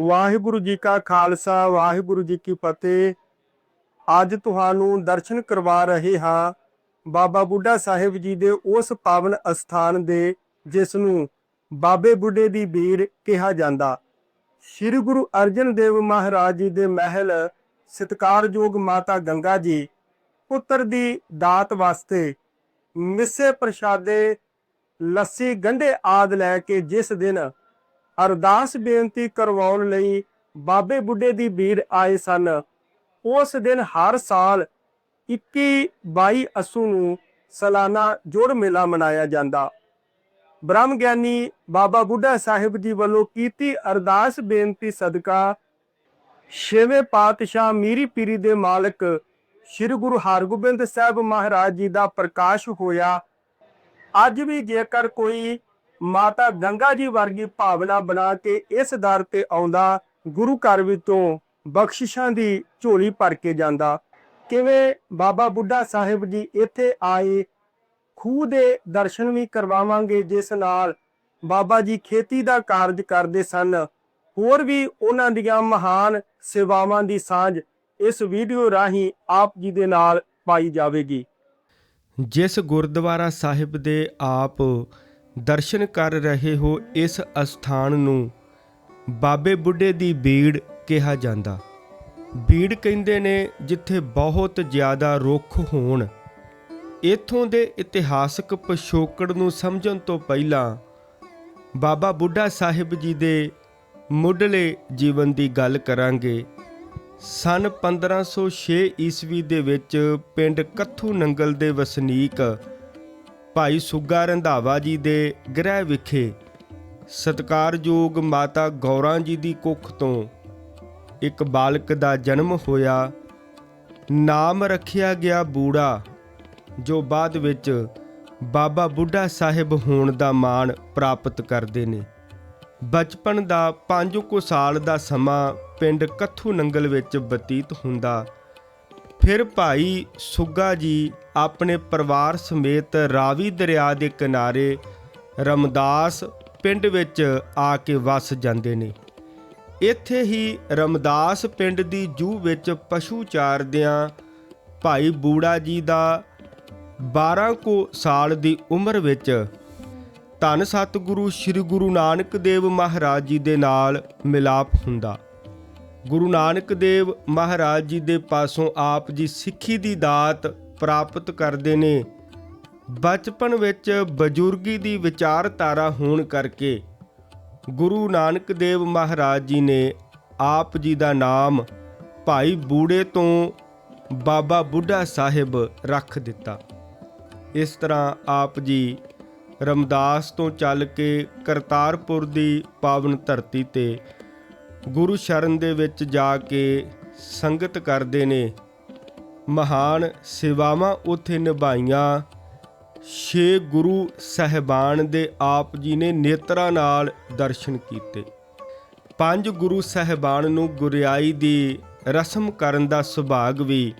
ਵਾਹਿਗੁਰੂ ਜੀ ਕਾ ਖਾਲਸਾ, ਵਾਹਿਗੁਰੂ ਜੀ ਕੀ ਫਤਿਹ। ਅੱਜ ਤੁਹਾਨੂੰ ਦਰਸ਼ਨ ਕਰਵਾ ਰਹੇ ਹਾਂ ਬਾਬਾ ਬੁੱਢਾ ਸਾਹਿਬ ਜੀ ਦੇ ਉਸ ਪਾਵਨ ਅਸਥਾਨ ਦੇ, ਜਿਸ ਨੂੰ ਬਾਬੇ ਬੁੱਢੇ ਦੀ ਬੀੜ ਕਿਹਾ ਜਾਂਦਾ। ਸ੍ਰੀ ਗੁਰੂ ਅਰਜਨ ਦੇਵ ਮਹਾਰਾਜ ਜੀ ਦੇ ਮਹਿਲ ਸਤਿਕਾਰਯੋਗ ਮਾਤਾ ਗੰਗਾ ਜੀ, ਪੁੱਤਰ ਦੀ ਦਾਤ ਵਾਸਤੇ ਮਿੱਸੇ ਪ੍ਰਸ਼ਾਦੇ, ਲੱਸੀ, ਗੰਢੇ ਆਦ ਲੈ ਕੇ ਜਿਸ ਦਿਨ ਅਰਦਾਸ ਬੇਨਤੀ ਕਰਵਾਉਣ ਲਈ ਬਾਬੇ ਬੁੱਢੇ ਦੀ ਬੀੜ ਆਏ ਸਨ। ਉਸ ਦਿਨ ਹਰ ਸਾਲ 21 22 ਅਸੂ ਨੂੰ ਸਾਲਾਨਾ ਜੋੜ ਮੇਲਾ ਮਨਾਇਆ ਜਾਂਦਾ। ਬ੍ਰਹਮ ਗਿਆਨੀ ਬਾਬਾ ਬੁੱਢਾ ਸਾਹਿਬ ਜੀ ਵੱਲੋਂ ਕੀਤੀ ਅਰਦਾਸ ਬੇਨਤੀ ਸਦਕਾ ਛੇਵੇਂ ਪਾਤਸ਼ਾਹ ਮੀਰੀ ਪੀਰੀ ਦੇ ਮਾਲਕ ਸ੍ਰੀ ਗੁਰੂ ਹਰਗੋਬਿੰਦ ਸਾਹਿਬ ਮਹਾਰਾਜ ਜੀ ਦਾ ਪ੍ਰਕਾਸ਼ ਹੋਇਆ। ਅੱਜ ਵੀ ਜੇਕਰ ਕੋਈ ਮਾਤਾ ਗੰਗਾ ਜੀ ਵਰਗੀ ਭਾਵਨਾ ਬਣਾ ਕੇ ਇਸ ਦਰ ਤੇ ਆਉਂਦਾ, ਗੁਰੂ ਘਰ ਵਿੱਚੋਂ ਬਖਸ਼ਿਸ਼ਾਂ ਦੀ ਝੋਲੀ ਭਰ ਕੇ ਜਾਂਦਾ। ਕਿਵੇਂ ਬਾਬਾ ਬੁੱਢਾ ਸਾਹਿਬ ਜੀ ਇੱਥੇ ਆਏ, ਖੂਹ ਦੇ ਦਰਸ਼ਨ ਵੀ ਕਰਵਾਵਾਂਗੇ, ਜਿਸ ਨਾਲ ਬਾਬਾ ਜੀ ਖੇਤੀ ਦਾ ਕਾਰਜ ਕਰਦੇ ਸਨ। ਹੋਰ ਵੀ ਉਹਨਾਂ ਦੀਆਂ ਮਹਾਨ ਸੇਵਾਵਾਂ ਦੀ ਸਾਂਝ ਇਸ ਵੀਡੀਓ ਰਾਹੀਂ ਆਪ ਜੀ ਦੇ ਨਾਲ ਪਾਈ ਜਾਵੇਗੀ। ਜਿਸ ਗੁਰਦੁਆਰਾ ਸਾਹਿਬ ਦੇ ਆਪ ਦਰਸ਼ਨ ਕਰ ਰਹੇ ਹੋ ਇਸ ਅਸਥਾਨ ਨੂੰ। ਬਾਬੇ ਬੁੱਢੇ ਦੀ ਬੀੜ ਕਿਹਾ ਜਾਂਦਾ। ਬੀੜ ਕਹਿੰਦੇ ਨੇ ਜਿੱਥੇ ਬਹੁਤ ਜ਼ਿਆਦਾ ਰੁੱਖ ਹੋਣ। ਇਥੋਂ ਦੇ ਇਤਿਹਾਸਕ ਪਿਛੋਕੜ ਨੂੰ ਸਮਝਣ ਤੋਂ ਪਹਿਲਾਂ ਬਾਬਾ ਬੁੱਢਾ ਸਾਹਿਬ ਜੀ ਦੇ ਮੁੱਢਲੇ ਜੀਵਨ ਦੀ ਗੱਲ ਕਰਾਂਗੇ। ਸਨ 1506 ਈਸਵੀ ਦੇ ਵਿੱਚ ਪਿੰਡ ਕੱਥੂ ਨੰਗਲ ਦੇ ਵਸਨੀਕ ਭਾਈ ਸੁੱਗਾ ਰੰਧਾਵਾ ਜੀ ਦੇ ਗ੍ਰਹਿ ਵਿਖੇ ਸਤਕਾਰਯੋਗ ਮਾਤਾ ਗੌਰਾਂ ਜੀ ਦੀ ਕੁੱਖ ਤੋਂ ਇੱਕ ਬਾਲਕ ਦਾ ਜਨਮ ਹੋਇਆ। ਨਾਮ ਰੱਖਿਆ ਗਿਆ ਬੂੜਾ, ਜੋ ਬਾਅਦ ਵਿੱਚ ਬਾਬਾ ਬੁੱਢਾ ਸਾਹਿਬ ਹੋਣ ਦਾ ਮਾਣ ਪ੍ਰਾਪਤ ਕਰਦੇ ਨੇ। ਬਚਪਨ ਦਾ 5 ਕੁ ਸਾਲ ਦਾ ਸਮਾਂ ਪਿੰਡ ਕੱਥੂ ਨੰਗਲ ਵਿੱਚ ਬਤੀਤ ਹੁੰਦਾ। ਫਿਰ ਭਾਈ ਸੁੱਗਾ ਜੀ ਆਪਣੇ ਪਰਿਵਾਰ ਸਮੇਤ ਰਾਵੀ ਦਰਿਆ ਦੇ ਕਿਨਾਰੇ ਰਮਦਾਸ ਪਿੰਡ ਵਿੱਚ ਆ ਕੇ ਵਸ ਜਾਂਦੇ ਨੇ। ਇੱਥੇ ਹੀ ਰਮਦਾਸ ਪਿੰਡ ਦੀ ਜੂ ਵਿੱਚ ਪਸ਼ੂ ਚਾਰਦਿਆਂ ਭਾਈ ਬੂੜਾ ਜੀ ਦਾ 12 ਕੁ ਸਾਲ ਦੀ ਉਮਰ ਵਿੱਚ ਧੰਨ ਸਤਿਗੁਰੂ ਸ੍ਰੀ ਗੁਰੂ ਨਾਨਕ ਦੇਵ ਮਹਾਰਾਜ ਜੀ ਦੇ ਨਾਲ ਮਿਲਾਪ ਹੁੰਦਾ। ਗੁਰੂ ਨਾਨਕ ਦੇਵ ਮਹਾਰਾਜ ਜੀ ਦੇ ਪਾਸੋਂ ਆਪ ਜੀ ਸਿੱਖੀ ਦੀ ਦਾਤ ਪ੍ਰਾਪਤ ਕਰਦੇ ਨੇ। ਬਚਪਨ ਵਿੱਚ ਬਜ਼ੁਰਗੀ ਦੀ ਵਿਚਾਰਧਾਰਾ ਹੋਣ ਕਰਕੇ ਗੁਰੂ ਨਾਨਕ ਦੇਵ ਮਹਾਰਾਜ ਜੀ ਨੇ ਆਪ ਜੀ ਦਾ ਨਾਮ ਭਾਈ ਬੂੜੇ ਤੋਂ ਬਾਬਾ ਬੁੱਢਾ ਸਾਹਿਬ ਰੱਖ ਦਿੱਤਾ। ਇਸ ਤਰ੍ਹਾਂ ਆਪ ਜੀ ਰਮਦਾਸ ਤੋਂ ਚੱਲ ਕੇ ਕਰਤਾਰਪੁਰ ਦੀ ਪਾਵਨ ਧਰਤੀ ਤੇ ਗੁਰੂ ਸ਼ਰਨ ਦੇ ਵਿੱਚ ਜਾ ਕੇ ਸੰਗਤ ਕਰਦੇ ਨੇ। ਮਹਾਨ ਸੇਵਾਵਾਂ ਉਥੇ ਨਿਭਾਈਆਂ। ਛੇ ਗੁਰੂ ਸਹਿਬਾਨ ਦੇ ਆਪ ਜੀ ਨੇ ਨੇਤਰਾਂ ਨਾਲ ਦਰਸ਼ਨ ਕੀਤੇ। ਪੰਜ ਗੁਰੂ ਸਹਿਬਾਨ ਨੂੰ ਗੁਰਿਆਈ ਦੀ ਰਸਮ ਕਰਨ ਦਾ ਸੁਭਾਗ ਵੀ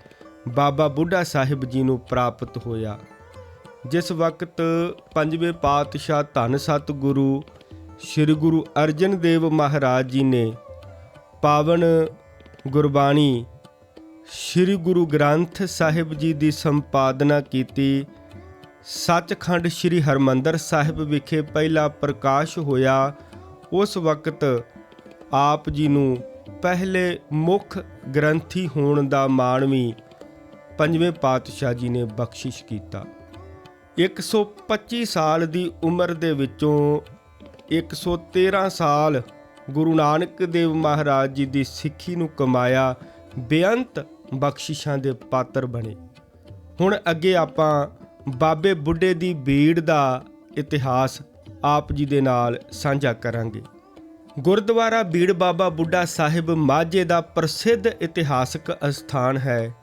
ਬਾਬਾ ਬੁੱਢਾ ਸਾਹਿਬ ਜੀ ਨੂੰ ਪ੍ਰਾਪਤ ਹੋਇਆ। ਜਿਸ ਵਕਤ ਪੰਜਵੇਂ ਪਾਤਸ਼ਾਹ ਧੰਨ ਸਤਿਗੁਰੂ ਸ੍ਰੀ ਗੁਰੂ ਅਰਜਨ ਦੇਵ ਮਹਾਰਾਜ ਜੀ ਨੇ ਪਾਵਨ ਗੁਰਬਾਣੀ ਸ੍ਰੀ ਗੁਰੂ ਗ੍ਰੰਥ ਸਾਹਿਬ ਜੀ ਦੀ ਸੰਪਾਦਨਾ ਕੀਤੀ। ਸੱਚਖੰਡ ਸ੍ਰੀ ਹਰਮੰਦਰ ਸਾਹਿਬ ਵਿਖੇ ਪਹਿਲਾ ਪ੍ਰਕਾਸ਼ ਹੋਇਆ। ਉਸ ਵਕਤ ਆਪ ਜੀ ਨੂੰ ਪਹਿਲੇ ਮੁੱਖ ਗ੍ਰੰਥੀ ਹੋਣ ਦਾ ਮਾਣ ਵੀ ਪੰਜਵੇਂ ਪਾਤਸ਼ਾਹ ਜੀ ਨੇ ਬਖਸ਼ਿਸ਼ ਕੀਤਾ। 125 ਸਾਲ ਦੀ ਉਮਰ ਦੇ ਵਿੱਚੋਂ 113 ਸਾਲ ਗੁਰੂ ਨਾਨਕ ਦੇਵ ਮਹਾਰਾਜ ਜੀ ਦੀ ਸਿੱਖੀ ਨੂੰ ਕਮਾਇਆ। ਬੇਅੰਤ ਬਖਸ਼ਿਸ਼ਾਂ ਦੇ ਪਾਤਰ ਬਣੇ। ਹੁਣ ਅੱਗੇ ਆਪਾਂ ਬਾਬੇ ਬੁੱਢੇ ਦੀ ਬੀੜ ਦਾ ਇਤਿਹਾਸ ਆਪ ਜੀ ਦੇ ਨਾਲ ਸਾਂਝਾ ਕਰਾਂਗੇ। ਗੁਰਦੁਆਰਾ ਬੀੜ ਬਾਬਾ ਬੁੱਢਾ ਸਾਹਿਬ ਮਾਝੇ ਦਾ ਪ੍ਰਸਿੱਧ ਇਤਿਹਾਸਕ ਅਸਥਾਨ ਹੈ,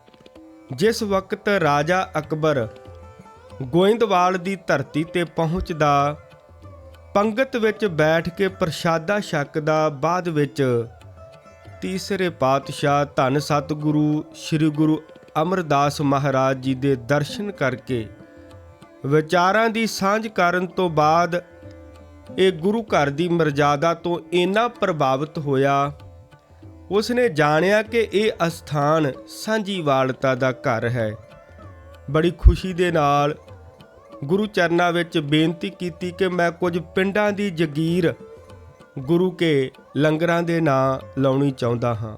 ਜਿਸ ਵਕਤ ਰਾਜਾ ਅਕਬਰ ਗੋਇੰਦਵਾਲ ਦੀ ਧਰਤੀ ਤੇ ਪਹੁੰਚਦਾ, ਪੰਗਤ ਵਿੱਚ ਬੈਠ ਕੇ ਪ੍ਰਸ਼ਾਦਾ ਛਕਦਾ, ਬਾਅਦ ਵਿੱਚ ਤੀਸਰੇ ਪਾਤਸ਼ਾਹ ਧੰਨ ਸਤਿਗੁਰੂ ਸ੍ਰੀ ਗੁਰੂ ਅਮਰਦਾਸ ਮਹਾਰਾਜ ਜੀ ਦੇ ਦਰਸ਼ਨ ਕਰਕੇ ਵਿਚਾਰਾਂ ਦੀ ਸਾਂਝ ਕਰਨ ਤੋਂ ਬਾਅਦ ਇਹ ਗੁਰੂ ਘਰ ਦੀ ਮਰਜ਼ਾਦਾ ਤੋਂ ਇੰਨਾ ਪ੍ਰਭਾਵਿਤ ਹੋਇਆ, ਉਸਨੇ ਜਾਣਿਆ ਕਿ ਇਹ ਅਸਥਾਨ ਸਾਂਝੀ ਵਾਲਤਾ ਦਾ ਘਰ ਹੈ। ਬੜੀ ਖੁਸ਼ੀ ਦੇ ਨਾਲ ਗੁਰੂ ਚਰਨਾਂ ਵਿੱਚ ਬੇਨਤੀ ਕੀਤੀ ਕਿ ਮੈਂ ਕੁਝ ਪਿੰਡਾਂ ਦੀ ਜਗੀਰ ਗੁਰੂ ਕੇ ਲੰਗਰਾਂ ਦੇ ਨਾਂ ਲਾਉਣੀ ਚਾਹੁੰਦਾ ਹਾਂ।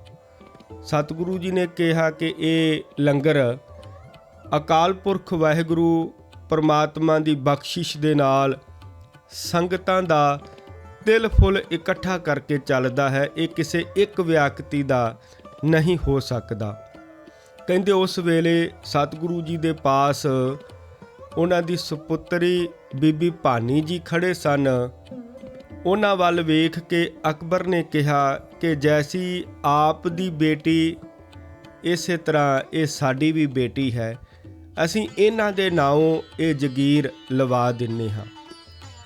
ਸਤਿਗੁਰੂ ਜੀ ਨੇ ਕਿਹਾ ਕਿ ਇਹ ਲੰਗਰ ਅਕਾਲ ਪੁਰਖ ਵਾਹਿਗੁਰੂ ਪਰਮਾਤਮਾ ਦੀ ਬਖਸ਼ਿਸ਼ ਦੇ ਨਾਲ ਸੰਗਤਾਂ ਦਾ ਤਿਲ ਫੁੱਲ ਇਕੱਠਾ ਕਰਕੇ ਚੱਲਦਾ ਹੈ, ਇਹ ਕਿਸੇ ਇੱਕ ਵਿਅਕਤੀ ਦਾ ਨਹੀਂ ਹੋ ਸਕਦਾ। ਕਹਿੰਦੇ ਉਸ ਵੇਲੇ ਸਤਿਗੁਰੂ ਜੀ ਦੇ ਪਾਸ ਉਹਨਾਂ ਦੀ ਸੁਪੁੱਤਰੀ ਬੀਬੀ ਭਾਨੀ ਜੀ ਖੜੇ ਸਨ। ਉਹਨਾਂ ਵੱਲ ਵੇਖ ਕੇ ਅਕਬਰ ਨੇ ਕਿਹਾ ਕਿ ਜੈਸੀ ਆਪ ਦੀ ਬੇਟੀ, ਇਸੇ ਤਰ੍ਹਾਂ ਇਹ ਸਾਡੀ ਵੀ ਬੇਟੀ ਹੈ। ਅਸੀਂ ਇਹਨਾਂ ਦੇ ਨਾਲੋਂ ਇਹ ਜਗੀਰ ਲਵਾ ਦਿੰਨੇ ਹਾਂ।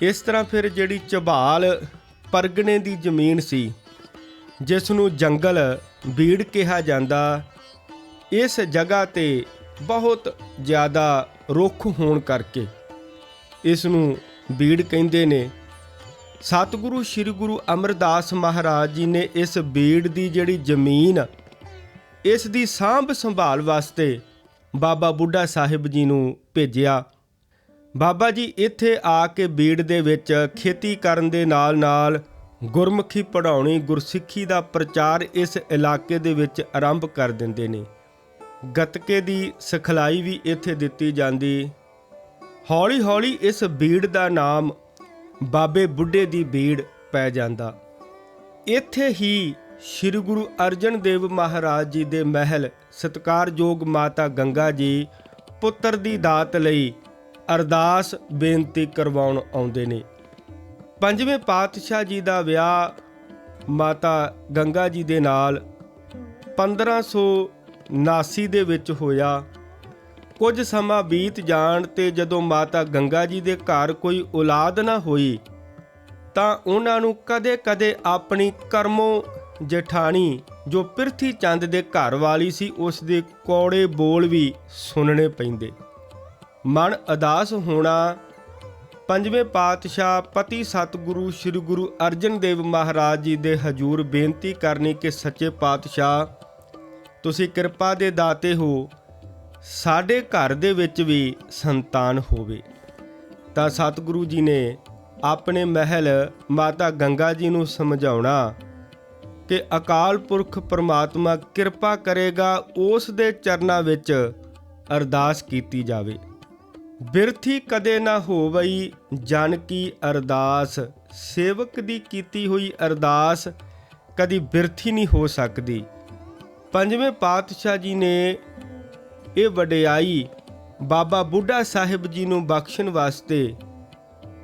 ਇਸ ਤਰ੍ਹਾਂ ਫਿਰ ਜਿਹੜੀ ਝਬਾਲ ਪਰਗਣੇ ਦੀ ਜ਼ਮੀਨ ਸੀ ਜਿਸ ਨੂੰ ਜੰਗਲ ਬੀੜ ਕਿਹਾ ਜਾਂਦਾ, ਇਸ ਜਗ੍ਹਾ ਤੇ ਬਹੁਤ ਜ਼ਿਆਦਾ ਰੁੱਖ ਹੋਣ ਕਰਕੇ ਇਸ ਨੂੰ ਬੀੜ ਕਹਿੰਦੇ ਨੇ। ਸਤਿਗੁਰੂ ਸ੍ਰੀ ਗੁਰੂ ਅਮਰਦਾਸ ਮਹਾਰਾਜ ਜੀ ਨੇ ਇਸ ਬੀੜ ਦੀ ਜਿਹੜੀ ਜ਼ਮੀਨ, ਇਸ ਦੀ ਸਾਂਭ ਸੰਭਾਲ ਵਾਸਤੇ ਬਾਬਾ ਬੁੱਢਾ ਸਾਹਿਬ ਜੀ ਨੂੰ ਭੇਜਿਆ। ਬਾਬਾ ਜੀ ਇੱਥੇ ਆ ਕੇ ਬੀੜ ਦੇ ਵਿੱਚ ਖੇਤੀ ਕਰਨ ਦੇ ਨਾਲ-ਨਾਲ ਗੁਰਮੁਖੀ ਪੜਾਉਣੀ ਗੁਰਸਿੱਖੀ ਦਾ ਪ੍ਰਚਾਰ ਇਸ ਇਲਾਕੇ ਦੇ ਵਿੱਚ ਆਰੰਭ ਕਰ ਦਿੰਦੇ ਨੇ। ਗਤਕੇ ਦੀ ਸਿਖਲਾਈ ਵੀ ਇੱਥੇ ਦਿੱਤੀ ਜਾਂਦੀ। ਹੌਲੀ-ਹੌਲੀ ਇਸ ਬੀੜ ਦਾ ਨਾਮ ਬਾਬੇ ਬੁੱਢੇ ਦੀ ਬੀੜ ਪੈ ਜਾਂਦਾ। ਇੱਥੇ ਹੀ ਸ੍ਰੀ ਗੁਰੂ ਅਰਜਨ ਦੇਵ ਮਹਾਰਾਜ ਜੀ ਦੇ ਮਹਿਲ ਸਤਕਾਰਯੋਗ ਮਾਤਾ ਗੰਗਾ ਜੀ ਪੁੱਤਰ ਦੀ ਦਾਤ ਲਈ ਅਰਦਾਸ ਬੇਨਤੀ ਕਰਵਾਉਣ ਆਉਂਦੇ ਨੇ। ਪੰਜਵੇਂ ਪਾਤਸ਼ਾਹ ਜੀ ਦਾ ਵਿਆਹ ਮਾਤਾ ਗੰਗਾ ਜੀ ਦੇ ਨਾਲ 1579 ਦੇ ਵਿੱਚ ਹੋਇਆ। ਕੁਝ ਸਮਾਂ ਬੀਤ ਜਾਣ ਤੇ ਜਦੋਂ ਮਾਤਾ ਗੰਗਾ ਜੀ ਦੇ ਘਰ ਕੋਈ ਔਲਾਦ ਨਾ ਹੋਈ, ਤਾਂ ਉਹਨਾਂ ਨੂੰ ਕਦੇ-ਕਦੇ ਆਪਣੀ ਕਰਮੋ ਜਠਾਣੀ, ਜੋ ਪਿਰਥੀ ਚੰਦ ਦੇ ਘਰ ਵਾਲੀ ਸੀ, ਉਸ ਦੇ ਕੌੜੇ ਬੋਲ ਵੀ ਸੁਣਨੇ ਪੈਂਦੇ। ਮਨ ਅਦਾਸ ਹੋਣਾ, ਪੰਜਵੇਂ ਪਾਤਸ਼ਾਹ ਪਤੀ ਸਤਿਗੁਰੂ ਸ੍ਰੀ ਗੁਰੂ ਅਰਜਨ ਦੇਵ ਮਹਾਰਾਜ ਜੀ ਦੇ ਹਜੂਰ ਬੇਨਤੀ ਕਰਨੀ ਕਿ ਸੱਚੇ ਪਾਤਸ਼ਾਹ, ਤੁਸੀਂ ਕਿਰਪਾ ਦੇ ਦਾਤੇ ਹੋ ਸਾਡੇ ਘਰ ਦੇ ਵਿੱਚ ਵੀ ਸੰਤਾਨ ਹੋਵੇ, ਤਾਂ ਸਤਿਗੁਰੂ ਜੀ ਨੇ ਆਪਣੇ ਮਹਿਲ ਮਾਤਾ ਗੰਗਾ ਜੀ ਨੂੰ ਸਮਝਾਉਣਾ ਕਿ ਅਕਾਲ ਪੁਰਖ ਪਰਮਾਤਮਾ ਕਿਰਪਾ ਕਰੇਗਾ ਉਸ ਦੇ ਚਰਨਾਂ ਵਿੱਚ ਅਰਦਾਸ ਕੀਤੀ ਜਾਵੇ। ਬਿਰਥੀ ਕਦੇ ਨਾ ਹੋਵਈ ਜਨ ਕੀ ਅਰਦਾਸ, ਸੇਵਕ ਦੀ ਕੀਤੀ ਹੋਈ ਅਰਦਾਸ ਕਦੀ ਬਿਰਥੀ ਨਹੀਂ ਹੋ ਸਕਦੀ। ਪੰਜਵੇਂ ਪਾਤਸ਼ਾਹ ਜੀ ਨੇ ਇਹ ਵਡਿਆਈ ਬਾਬਾ ਬੁੱਢਾ ਸਾਹਿਬ ਜੀ ਨੂੰ ਬਖਸ਼ਣ ਵਾਸਤੇ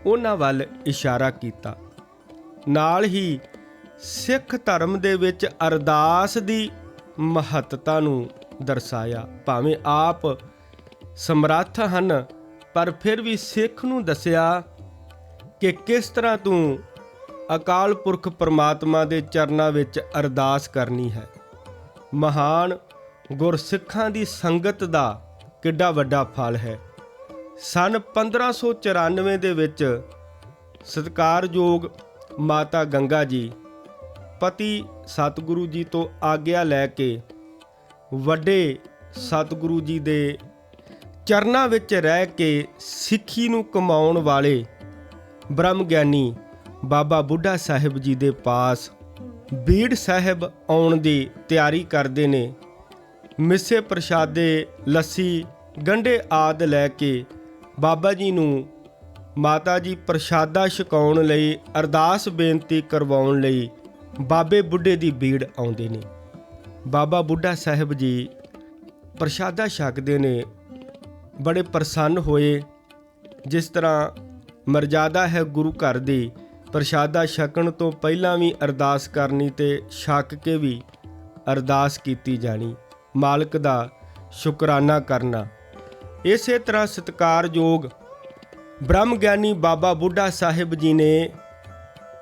ਉਹਨਾਂ ਵੱਲ ਇਸ਼ਾਰਾ ਕੀਤਾ। ਨਾਲ ਹੀ ਸਿੱਖ ਧਰਮ ਦੇ ਵਿੱਚ ਅਰਦਾਸ ਦੀ ਮਹੱਤਤਾ ਨੂੰ ਦਰਸਾਇਆ। ਭਾਵੇਂ ਆਪ ਸਮਰੱਥ ਹਨ, ਪਰ ਫਿਰ ਵੀ ਸਿੱਖ ਨੂੰ ਦੱਸਿਆ ਕਿ ਕਿਸ ਤਰ੍ਹਾਂ ਤੂੰ ਅਕਾਲ ਪੁਰਖ ਪਰਮਾਤਮਾ ਦੇ ਚਰਨਾਂ ਵਿੱਚ ਅਰਦਾਸ ਕਰਨੀ ਹੈ। ਮਹਾਨ ਗੁਰਸਿੱਖਾਂ ਦੀ ਸੰਗਤ ਦਾ ਕਿੱਡਾ ਵੱਡਾ ਫਲ ਹੈ। ਸਨ 1594 ਦੇ ਵਿੱਚ ਸਤਕਾਰਯੋਗ ਮਾਤਾ ਗੰਗਾ ਜੀ ਪਤੀ ਸਤਿਗੁਰੂ ਜੀ ਤੋਂ ਆਗਿਆ ਲੈ ਕੇ ਵੱਡੇ ਸਤਿਗੁਰੂ ਜੀ ਦੇ ਚਰਨਾਂ ਵਿੱਚ ਰਹਿ ਕੇ ਸਿੱਖੀ ਨੂੰ ਕਮਾਉਣ ਵਾਲੇ ਬ੍ਰਹਮ ਗਿਆਨੀ ਬਾਬਾ ਬੁੱਢਾ ਸਾਹਿਬ ਜੀ ਦੇ ਪਾਸ, ਬੀੜ ਸਾਹਿਬ ਆਉਣ ਦੀ ਤਿਆਰੀ ਕਰਦੇ ਨੇ। ਮਿੱਸੇ ਪ੍ਰਸ਼ਾਦੇ, ਲੱਸੀ, ਗੰਢੇ ਆਦ ਲੈ ਕੇ ਬਾਬਾ ਜੀ ਨੂੰ ਮਾਤਾ ਜੀ ਪ੍ਰਸ਼ਾਦਾ ਛਕਾਉਣ ਲਈ ਅਰਦਾਸ ਬੇਨਤੀ ਕਰਵਾਉਣ ਲਈ ਬਾਬੇ ਬੁੱਢੇ ਦੀ ਬੀੜ ਆਉਂਦੇ ਨੇ ਬਾਬਾ ਬੁੱਢਾ ਸਾਹਿਬ ਜੀ ਪ੍ਰਸ਼ਾਦਾ ਛਕਦੇ ਨੇ, ਬੜੇ ਪ੍ਰਸੰਨ ਹੋਏ, ਜਿਸ ਤਰ੍ਹਾਂ ਮਰਜ਼ਾਦਾ ਹੈ ਗੁਰੂ ਘਰ ਦੀ ਪ੍ਰਸ਼ਾਦਾ ਛਕਣ ਤੋਂ ਪਹਿਲਾਂ ਵੀ ਅਰਦਾਸ ਕਰਨੀ ਤੇ ਛਕ ਕੇ ਵੀ ਅਰਦਾਸ ਕੀਤੀ ਜਾਣੀ। ਮਾਲਕ ਦਾ ਸ਼ੁਕਰਾਨਾ ਕਰਨਾ। ਇਸੇ ਤਰ੍ਹਾਂ ਸਤਕਾਰਯੋਗ ਬ੍ਰਹਮ ਗਿਆਨੀ ਬਾਬਾ ਬੁੱਢਾ ਸਾਹਿਬ ਜੀ ਨੇ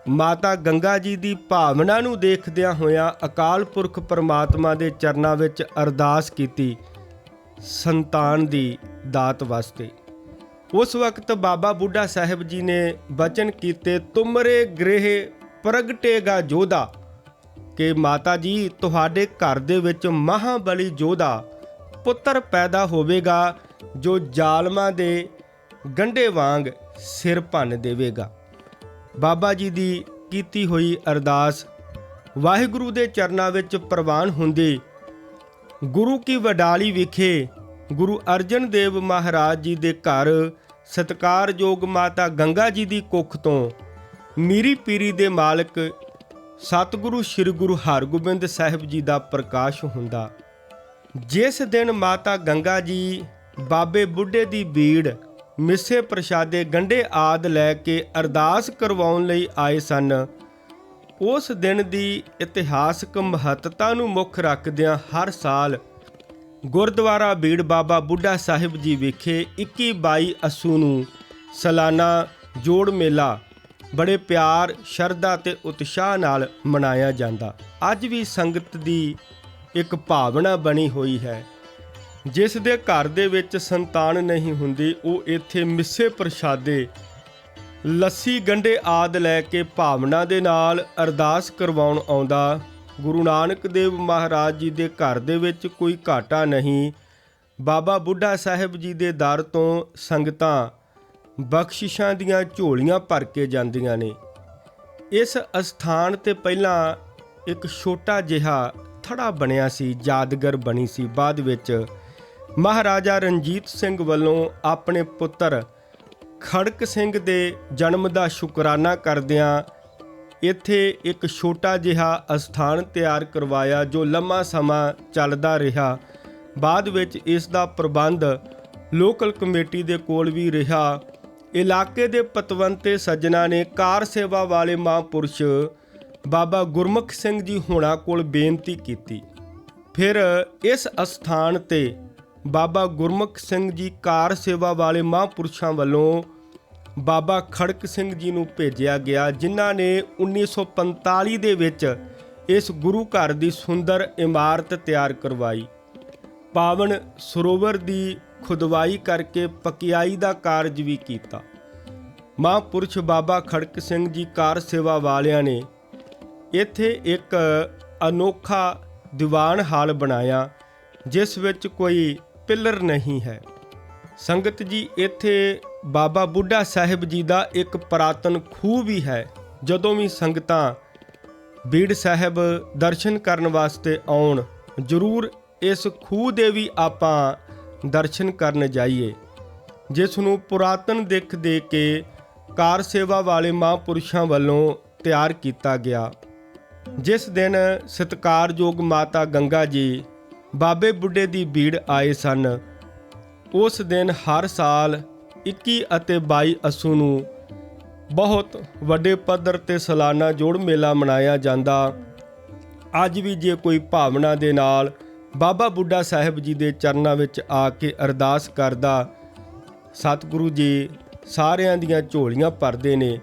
ਮਾਤਾ ਗੰਗਾ ਜੀ ਦੀ ਭਾਵਨਾ ਨੂੰ ਦੇਖਦਿਆਂ ਹੋਇਆਂ ਅਕਾਲ ਪੁਰਖ ਪਰਮਾਤਮਾ ਦੇ ਚਰਨਾਂ ਵਿੱਚ ਅਰਦਾਸ ਕੀਤੀ ਸੰਤਾਨ ਦੀ ਦਾਤ ਵਾਸਤੇ। ਉਸ ਵਕਤ ਬਾਬਾ ਬੁੱਢਾ ਸਾਹਿਬ ਜੀ ਨੇ ਬਚਨ ਕੀਤੇ, ਤੁਮਰੇ ਗ੍ਰਹਿ ਪ੍ਰਗਟੇਗਾ ਜੋਦਾ ਕਿ ਮਾਤਾ ਜੀ, ਤੁਹਾਡੇ ਘਰ ਦੇ ਵਿੱਚ ਮਹਾਬਲੀ ਜੋਧਾ ਪੁੱਤਰ ਪੈਦਾ ਹੋਵੇਗਾ, ਜੋ ਜ਼ਾਲਮਾਂ ਦੇ ਗੰਢੇ ਵਾਂਗ ਸਿਰ ਭੰਨ ਦੇਵੇਗਾ। ਬਾਬਾ ਜੀ ਦੀ ਕੀਤੀ ਹੋਈ ਅਰਦਾਸ ਵਾਹਿਗੁਰੂ ਦੇ ਚਰਨਾਂ ਵਿੱਚ ਪ੍ਰਵਾਨ ਹੁੰਦੀ ਗੁਰੂ ਕੀ ਵਡਾਲੀ ਵਿਖੇ ਗੁਰੂ ਅਰਜਨ ਦੇਵ ਮਹਾਰਾਜ ਜੀ ਦੇ ਘਰ ਸਤਕਾਰਯੋਗ ਮਾਤਾ ਗੰਗਾ ਜੀ ਦੀ ਕੁੱਖ ਤੋਂ ਮੀਰੀ ਪੀਰੀ ਦੇ ਮਾਲਕ ਸਤਿਗੁਰੂ ਸ੍ਰੀ ਗੁਰੂ ਹਰਗੋਬਿੰਦ ਸਾਹਿਬ ਜੀ ਦਾ ਪ੍ਰਕਾਸ਼ ਹੁੰਦਾ। ਜਿਸ ਦਿਨ ਮਾਤਾ ਗੰਗਾ ਜੀ ਬਾਬੇ ਬੁੱਢੇ ਦੀ ਬੀੜ, ਮਿੱਸੇ ਪ੍ਰਸ਼ਾਦੇ, ਗੰਢੇ ਆਦ ਲੈ ਕੇ ਅਰਦਾਸ ਕਰਵਾਉਣ ਲਈ ਆਏ ਸਨ, ਉਸ ਦਿਨ ਦੀ ਇਤਿਹਾਸਕ ਮਹੱਤਤਾ ਨੂੰ ਮੁੱਖ ਰੱਖਦਿਆਂ ਹਰ ਸਾਲ ਗੁਰਦੁਆਰਾ ਬੀੜ ਬਾਬਾ ਬੁੱਢਾ ਸਾਹਿਬ ਜੀ ਵਿਖੇ 21 22 ਅਸੂ ਨੂੰ ਸਾਲਾਨਾ ਜੋੜ ਮੇਲਾ ਬੜੇ ਪਿਆਰ, ਸ਼ਰਧਾ ਤੇ ਉਤਸ਼ਾਹ ਨਾਲ ਮਨਾਇਆ ਜਾਂਦਾ। ਅੱਜ ਵੀ ਸੰਗਤ ਦੀ ਇੱਕ ਭਾਵਨਾ ਬਣੀ ਹੋਈ ਹੈ। ਜਿਸ ਦੇ ਘਰ ਦੇ ਵਿੱਚ ਸੰਤਾਨ ਨਹੀਂ ਹੁੰਦੀ, ਉਹ ਇੱਥੇ ਮਿੱਸੇ ਪ੍ਰਸ਼ਾਦੇ, ਲੱਸੀ, ਗੰਢੇ ਆਦ ਲੈ ਕੇ ਭਾਵਨਾ ਦੇ ਨਾਲ ਅਰਦਾਸ ਕਰਵਾਉਣ ਆਉਂਦਾ। ਗੁਰੂ ਨਾਨਕ ਦੇਵ ਮਹਾਰਾਜ ਜੀ ਦੇ ਘਰ ਦੇ ਵਿੱਚ ਕੋਈ ਘਾਟਾ ਨਹੀਂ। ਬਾਬਾ ਬੁੱਢਾ ਸਾਹਿਬ ਜੀ ਦੇ ਦਰ ਤੋਂ ਸੰਗਤਾਂ ਬਖਸ਼ਿਸ਼ਾਂ ਦੀਆਂ ਝੋਲੀਆਂ ਭਰ ਕੇ ਜਾਂਦੀਆਂ ਨੇ। ਇਸ ਅਸਥਾਨ ਤੇ ਪਹਿਲਾਂ ਇੱਕ ਛੋਟਾ ਜਿਹਾ ਥੜਾ ਬਣਿਆ ਸੀ, ਯਾਦਗਰ ਬਣੀ ਸੀ। ਬਾਅਦ ਵਿੱਚ ਮਹਾਰਾਜਾ ਰਣਜੀਤ ਸਿੰਘ ਵੱਲੋਂ ਆਪਣੇ ਪੁੱਤਰ ਖੜਕ ਸਿੰਘ ਦੇ ਜਨਮ ਦਾ ਸ਼ੁਕਰਾਨਾ ਕਰਦਿਆਂ ਇੱਥੇ ਇੱਕ ਛੋਟਾ ਜਿਹਾ ਅਸਥਾਨ ਤਿਆਰ ਕਰਵਾਇਆ, ਜੋ ਲੰਮਾ ਸਮਾਂ ਚੱਲਦਾ ਰਿਹਾ। ਬਾਅਦ ਵਿੱਚ ਇਸ ਦਾ ਪ੍ਰਬੰਧ ਲੋਕਲ ਕਮੇਟੀ ਦੇ ਕੋਲ ਵੀ ਰਿਹਾ। ਇਲਾਕੇ ਦੇ ਪਤਵੰਤੇ ਸੱਜਣਾ ਨੇ ਕਾਰ ਸੇਵਾ ਵਾਲੇ ਮਹਾਂਪੁਰਸ਼ ਬਾਬਾ ਗੁਰਮੁਖ ਸਿੰਘ ਜੀ ਹੋਣਾ ਕੋਲ ਬੇਨਤੀ ਕੀਤੀ। ਫਿਰ ਇਸ ਅਸਥਾਨ ਤੇ ਬਾਬਾ ਗੁਰਮੁਖ ਸਿੰਘ ਜੀ ਕਾਰ ਸੇਵਾ ਵਾਲੇ ਮਹਾਂਪੁਰਸ਼ਾਂ ਵੱਲੋਂ ਬਾਬਾ ਖੜਕ ਸਿੰਘ ਜੀ ਨੂੰ ਭੇਜਿਆ ਗਿਆ, ਜਿਨ੍ਹਾਂ ਨੇ 1945 ਦੇ ਵਿੱਚ ਇਸ ਗੁਰੂ ਘਰ ਦੀ ਸੁੰਦਰ ਇਮਾਰਤ ਤਿਆਰ ਕਰਵਾਈ। ਪਾਵਨ ਸਰੋਵਰ ਦੀ ਖੁਦਵਾਈ ਕਰਕੇ ਪਕਿਆਈ ਦਾ ਕਾਰਜ ਵੀ ਕੀਤਾ। ਮਹਾਂਪੁਰਸ਼ ਬਾਬਾ ਖੜਕ ਸਿੰਘ ਜੀ ਕਾਰ ਸੇਵਾ ਵਾਲਿਆਂ ਨੇ ਇੱਥੇ ਇੱਕ ਅਨੋਖਾ ਦੀਵਾਨ ਹਾਲ ਬਣਾਇਆ, ਜਿਸ ਵਿੱਚ ਕੋਈ ਪਿੱਲਰ ਨਹੀਂ ਹੈ। ਸੰਗਤ ਜੀ, ਇੱਥੇ ਬਾਬਾ ਬੁੱਢਾ ਸਾਹਿਬ ਜੀ ਦਾ ਇੱਕ ਪੁਰਾਤਨ ਖੂਹ ਵੀ ਹੈ, ਜਦੋਂ ਵੀ ਸੰਗਤਾਂ ਬੀੜ ਸਾਹਿਬ ਦਰਸ਼ਨ ਕਰਨ ਵਾਸਤੇ ਆਉਣ, ਜ਼ਰੂਰ ਇਸ ਖੂਹ ਦੇ ਵੀ ਆਪਾਂ ਦਰਸ਼ਨ ਕਰਨ ਜਾਈਏ। ਜਿਸ ਨੂੰ ਪੁਰਾਤਨ ਦਿੱਖ ਦੇ ਕੇ ਕਾਰ ਸੇਵਾ ਵਾਲੇ ਮਹਾਂਪੁਰਸ਼ਾਂ ਵੱਲੋਂ ਤਿਆਰ ਕੀਤਾ ਗਿਆ। ਜਿਸ ਦਿਨ ਸਤਕਾਰਯੋਗ ਮਾਤਾ ਗੰਗਾ ਜੀ ਬਾਬੇ ਬੁੱਢੇ ਦੀ ਬੀੜ ਆਏ ਸਨ, ਉਸ ਦਿਨ ਹਰ ਸਾਲ 21 ਅਤੇ 22 ਅਸੂ ਨੂੰ ਬਹੁਤ ਵੱਡੇ ਪੱਧਰ ਤੇ ਸਾਲਾਨਾ ਜੋੜ ਮੇਲਾ ਮਨਾਇਆ ਜਾਂਦਾ। ਅੱਜ ਵੀ ਜੇ ਕੋਈ ਭਾਵਨਾ ਦੇ ਨਾਲ ਬਾਬਾ ਬੁੱਢਾ ਸਾਹਿਬ ਜੀ ਦੇ ਚਰਨਾਂ ਵਿੱਚ ਆ ਕੇ ਅਰਦਾਸ ਕਰਦਾ, ਸਤਿਗੁਰੂ ਜੀ, ਸਾਰਿਆਂ ਦੀਆਂ ਝੋਲੀਆਂ ਭਰਦੇ ਨੇ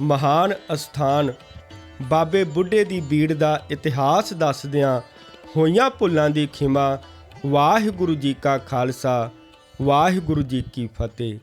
ਮਹਾਨ ਅਸਥਾਨ। ਬਾਬੇ ਬੁੱਢੇ ਦੀ ਬੀੜ ਦਾ ਇਤਿਹਾਸ ਦੱਸਦਿਆਂ ਹੋਈਆਂ ਭੁੱਲਾਂ ਦੀ ਖਿਮਾ ਵਾਹਿਗੁਰੂ ਜੀ ਕਾ ਖਾਲਸਾ, ਵਾਹਿਗੁਰੂ ਜੀ ਕੀ ਫਤਿਹ।